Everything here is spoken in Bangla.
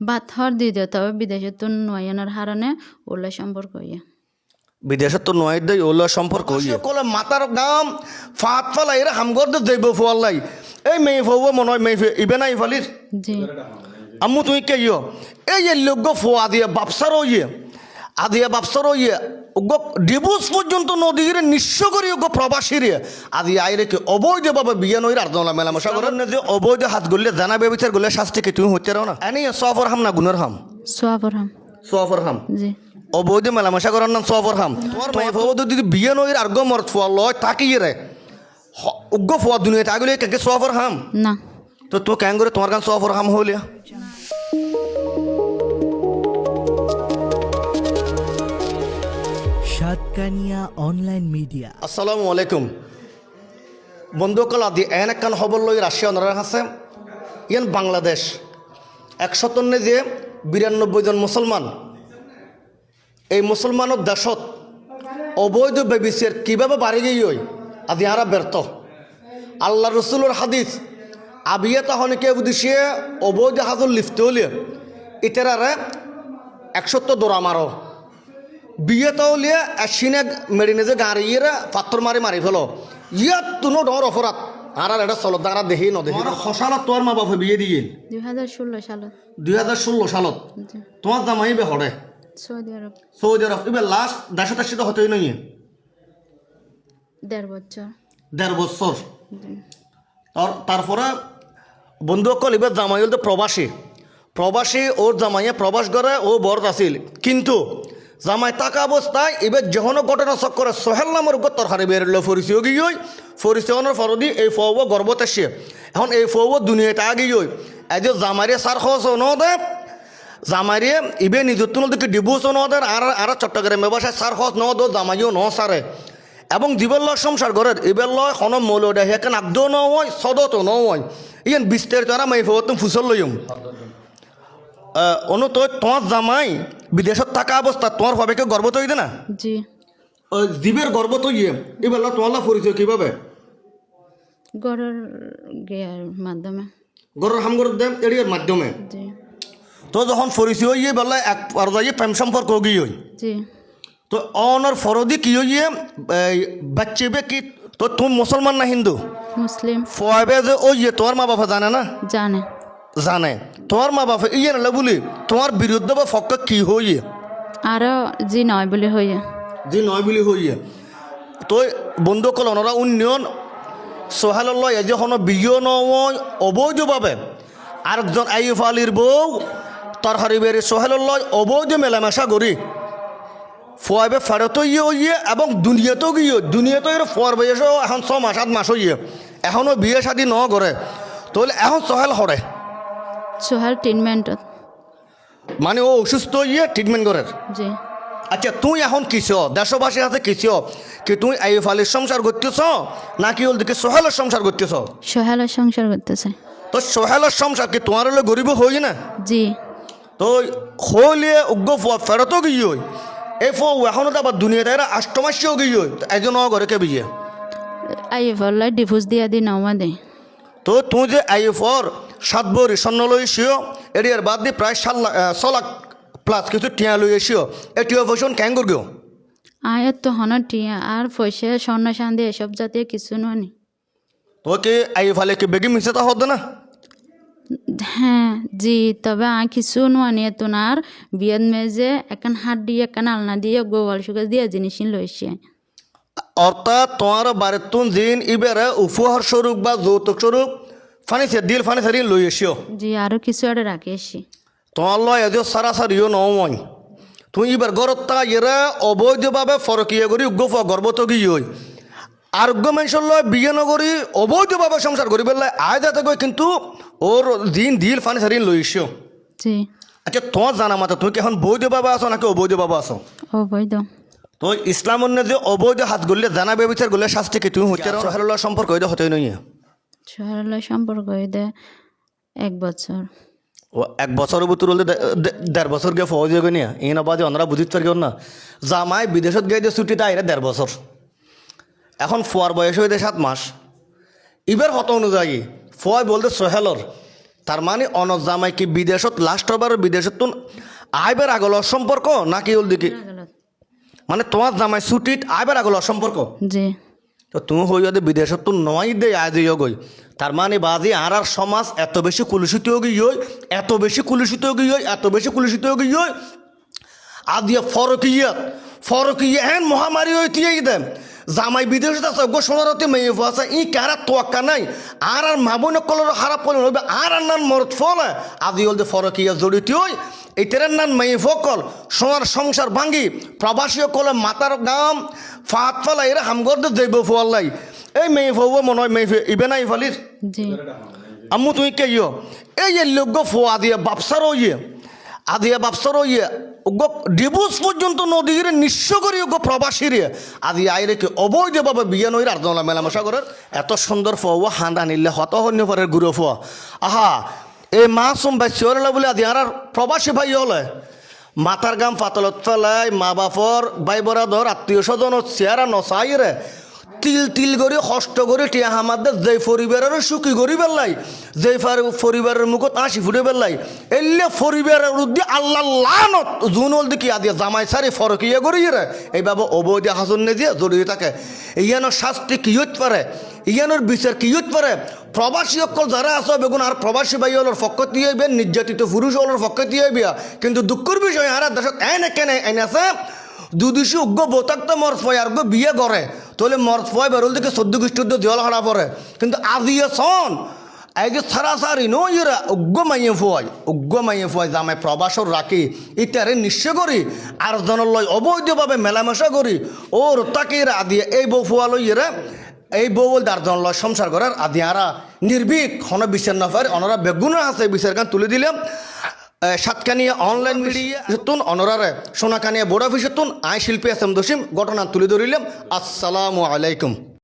বাদ হর দি দিও তবে বিদেশে তো নয়নের হারণে ওলা সম্পর্ক ইয়ে বিদেশত তো নয় দেই ওলা সম্পর্ক ইয়ে কলে মাতার গাম ফাত ফালাই এরা হামগর দে দেব ফুয়াল্লাই এই মেয়ে ফুয়া মনে হয় মেয়ে ইবে না ইফালির জি। আম্মু তুই কে ইয় এই লোক ফুয়া দিয়ে বাপসার ইয়ে আদিয়া বাপসার ইয়ে ওগো ডিভোর্স পর্যন্ত নদীর নিঃস্ব করি ওগো প্রবাসী রে আদি আইরে কি অবৈধভাবে বিয়ে নই আর দলা মেলামেশা করেন। না যে অবৈধ হাত গড়লে জানা বেবিচার গড়লে শাস্তি কি তুমি হচ্ছে না? এনে সফর হাম না গুণের হাম? সোয়াবর হাম সফর হাম? জি। অবৈধ মেলামেশা করার নাম সফর হাম। তোমার যদি বিয়ে নই আর গো মরত ফুয়া লয় তাকি রে। উগ্র ফুয়া দুনিয়া তাগুলি কে সফর হাম? না। তো তো কেন করে তোমার কান সফর হাম হলিয়া সাতকানিয়া অনলাইন মিডিয়া আসসালামু আলাইকুম। বন্ধুসকল আদি এন একখান খবর লৈ রাশিয়া অনারা আছে ইয়ান বাংলাদেশ একশতনে যে বিরানব্বই জন মুসলমান। এই মুসলমানের দেশত অবৈধ বেবিসের কীভাবে বাড়ি গিয়ে আদি আরা ব্যর্থ। আল্লাহ রসুলের হাদিস, আবিয়া তাহনিকে উদ্দেশ্যে অবৈধ হাজর লিফট হলিয়ে। ইতারারে একশত দৌড়া মারো। বিয়ে তাহলে এসিনে মেডিনে যে গাড়ি ইয়ে পাত্র মারি মারি ফেলো। ইয়াত তুনো ডর অপরাধ আর আর এটা চলো দাঁড়া দেখি ন দেখি সসালত তোর মা বাপে বিয়ে দিয়ে। দুই হাজার ষোলো সালত। দুই হাজার ষোলো সালত। তোমার জামাই বে হরে সৌদি আরব সৌদি আরব এবার লাস্ট দেশে দেশে তো হতেই নই। দেড় বছর দেড় বছর তার তারপরে বন্ধু অকল এবার জামাই হল তো প্রবাসী প্রবাসী ওর জামাইয়ে প্রবাস করে ও বরদ আছিল। কিন্তু জামাই থাকা অবস্থায় এবার যখন ঘটনা চক্করে সোহেল নামের উপর তরকারি বেরোল ফরিসিও গিয়ে ফরিসিওনের ফরদি এই ফৌব গর্বত আসছে এখন এই ফৌব দুনিয়াতে আগিয়ে এই যে জামাইরে সার খরচ ন দে জামাইরে ইবে তুল দিকে ডিভোর্স ন দেন আর আর চট্টগ্রামে বাসায় সার খরচ ন দো জামাইও ন সারে এবং দিবেল সংসার ঘরের লয় হন মৌল দেয় হেকেন আব্দ নয় সদত নয় ইয়ান বিস্তারিত আর ফত ফুসল লইম অনু তো তোমার জামাই বিদেশত থাকা অবস্থা তোমার ভাবেকে গর্ব তো না জি। জীবের গর্ব তো ইয়ে এবেলা তোমার পরিচয় কীভাবে গড়ের গিয়ার মাধ্যমে। গরের হাম গরের দেম মাধ্যমে। জি। তো যখন পরিচয় ইয়ে বেলা এক পর্যায়ে প্রেম সম্পর্ক গিয়ে জি। তো অনার ফরদি কি হইয়ে বাচ্চে বে কি তো তুমি মুসলমান না হিন্দু? মুসলিম ফয়াবে যে ওই তোমার মা বাবা জানে না? জানে। জানে। তোমার মা বাপে ইয়ে না বলি তোমার বিরুদ্ধে বা ফক্ক কি হইয়ে আরও জি নয় বলে হইয়া যে নয় বলি হইয়ে তো বন্ধু কল ওনারা উন্নয়ন সোহেল এ যখন বিয় নয় অবৈধভাবে আরেকজন আইফ আলীর বউ তার হারিবের সোহেল অবৈধ মেলামেশা করি ফয়াবে ফেরত ইয়ে ইয়ে এবং দুনিয়াতেও গিয়ে দুনিয়াতে এর ফর বয়সেও এখন ছ মাস সাত মাস ইয়ে এখনও বিয়ে শাদি ন করে তাহলে এখন সোহেল হরে সোহাল ট্রিটমেন্টত মানে ও অসুস্থ ইয়ে ট্রিটমেন্ট করে জি। আচ্ছা তুই এখন কিস? দেশবাসীর হাতে কিস? কি তুই আইফ আলীর সংসার করতেছ? নাকি ওল দিকে সোহেলের সংসার করতেছ? সোহেলের সংসার করতেছে। তো সোহেলের সংসার কি তোমার হলে গরিব হই না? জি। তো হইলে উগ্র ফেরতও গিয়ে এই ফ এখনও তো আবার দুনিয়াতে এরা আষ্টমাসিও গিয়ে একজন ঘরে কে বিয়ে? আই ফল্লাই ডিভোর্স দিয়া দি নমা দে। তো তুই যে আইএফর সাত বরি স্বর্ণ লই এসিও এরিয়ার বাদ দিয়ে প্রায় সাত লাখ ছ লাখ প্লাস কিছু টিয়া লই এসিও এই টিয়া ফসন ক্যাং করগিও আয়ের তো হন টিয়া আর পয়সা স্বর্ণ শান্তি এসব জাতীয় কিছু ননি। তো কি আইএফ আলে কি বেগি মিশে তা হদ না? হ্যাঁ জি তবে আ কিছু নোয়ানি এত আর বিয়াত মেজে একান হাত দিয়ে একান আলনা দিয়ে গোয়াল সুগার দিয়ে জিনিস লইছে অর্থাৎ তোমার বাড়ির তুন জিন ইবেরে উপহার স্বরূপ বা যৌতুক স্বরূপ ফানিছে দিল ফানিছে ঋণ লই এসিও। জি আরও কিছু আরে রাখে এসি। তোমার লয় এদিও সারাসারিও নয় তুই এবার গরত তা এরা অবৈধভাবে ফরকিয়ে করি উগ্র গর্ভত গিয়ে আরোগ্য মানুষের লয় বিয়ে নগরী অবৈধভাবে সংসার করি বললে আয় যাতে কই কিন্তু ওর দিন দিল ফানি সারিন লই এসিও। জি। আচ্ছা তোমার জানা মাতা তুমি কি এখন বৈধভাবে আসো নাকি অবৈধভাবে আসো অবৈধ। তো ইসলাম অন্য যে অবৈধ হাত গড়লে জানা ব্যবচার গড়লে শাস্তি কি তুমি হচ্ছে সম্পর্ক হইতে হতে নই সোহেলের সম্পর্ক দে এক বছর। ও এক বছরের ভিতর হলে দেড় বছর গিয়ে ফৌজ গিয়ে নিয়ে। এই না বাদে ওনারা বুঝিতে পারি না। জামাই বিদেশত গিয়ে যে ছুটিতে আইরে দেড় বছর। এখন ফোয়ার বয়স হইতে সাত মাস। ইবার হত অনুযায়ী ফয় বলতে সোহেলর তার মানে অনজ জামাই কি বিদেশত লাস্ট হবার বিদেশত তুন আইবার আগল সম্পর্ক নাকি ওল দিকে মানে তোমার জামাই ছুটিত আইবার আগল সম্পর্ক? জি। তো তুমি হই যদি বিদেশত তো নয় দে দিয়ে গই তার মানে বাজি আর আর সমাজ এত বেশি কুলুষিত গই এত বেশি কুলুষিত গই এত বেশি কুলুষিত গই আদিয়া ফরকিয়াত ফরকিয়া হেন মহামারী হইতে দেন জামাই বিদেশত আছে, গো সোনারতে মেয়ে আছে, ই কারা তোয়াক্কা নাই। আর আর মাবন কলর খারাপ করলে হইবে আর আর নান মরত ফলে। আদি হল যে ফরকিয়া জড়িত হই এটার নান মেয়ে ফকল। সোনার সংসার ভাঙ্গি। প্রবাসী কলে মাতার গাম। ফাত ফালা এরা হামগর যাইব ফোয়াল্লাই এই মেয়ে ফৌ মনে হয় মেয়ে ইবে নাই ফালির। জি। আম্মু তুই কে ইয়? এই লোক ফো আদিয়া বাপসার ইয়ে আদিয়া বাপসার ইয়ে ওগো ডিভোর্স পর্যন্ত নদীর নিঃস্ব করি ওগো প্রবাসীরে। আদি আইরে কি অবৈধভাবে বিয়ে নই রাজনলা মেলামেশা করার? এত সুন্দর ফোয়া হান্দা নিলে হত হন্য পরের গুরু ফোয়া। আহা এই মাসুম ভাই শিওরলা বলে আদি আর প্রবাসী ভাই হলে। মাথার গাম পাতলত ফেলায় মা বাপর, ভাই বরাদর, আত্মীয় স্বজন চেয়ারা নসাই রে তিল তিল করে কষ্ট করে টিয়া আমাদের যে পরিবারের সুখী করি পেলাই যে পরিবারের মুখত হাসি ফুটে পেলাই এলে পরিবারের উদ্দি আল্লাহ লানত, জুনল দিকে আদিয়া জামাই সারি ফরকিয়া করি রে। এইভাবে অবৈধ হাসন নে দিয়ে জড়িয়ে থাকে। ইয়ানোর শাস্তি কি হইতে পারে? ইয়ানোর বিচার কি হইতে পারে? প্রবাসী অকল যারা আছে বেগুন, আর প্রবাসী ভাই হলোর পক্ষ দিয়ে নির্যাতিত পুরুষ হলোর পক্ষ দিয়ে কিন্তু দুঃখের বিষয় আর দেশত এনে কেনে, এনে আছে দুদিশি উগ্র বোতাক্ত মর্স পয় আর গো বিয়ে করে। তাহলে মর্স পয় বেরোল থেকে চোদ্দ খ্রিস্টাব্দ জল হারা পড়ে। কিন্তু আজিয়ে সন যে সারাসারি নো ইরা উগ্র মাইয়ে ফুয়াই উগ্র মাইয়ে ফুয়াই জামাই প্রবাসর রাখি ইত্যাদি নিশ্চয় করি, আর জনের লয় অবৈধভাবে মেলামেশা করি ওর তাকে এরা আদিয়ে এই বউ ফুয়া লই এরা এই বউ বল দার জন লয় সংসার করার আদি আরা নির্ভীক, হন বিচার না পারে, অনারা বেগুন আছে বিচার কান তুলে দিলাম। সাতকানিয়া অনলাইন মিডিয়া তুন অনরারে সোনাকানিয়া বোর্ড অফিসে তুন আই শিল্পী এস এম দসিম ঘটনা তুলে ধরিলাম। আসসালামু আলাইকুম।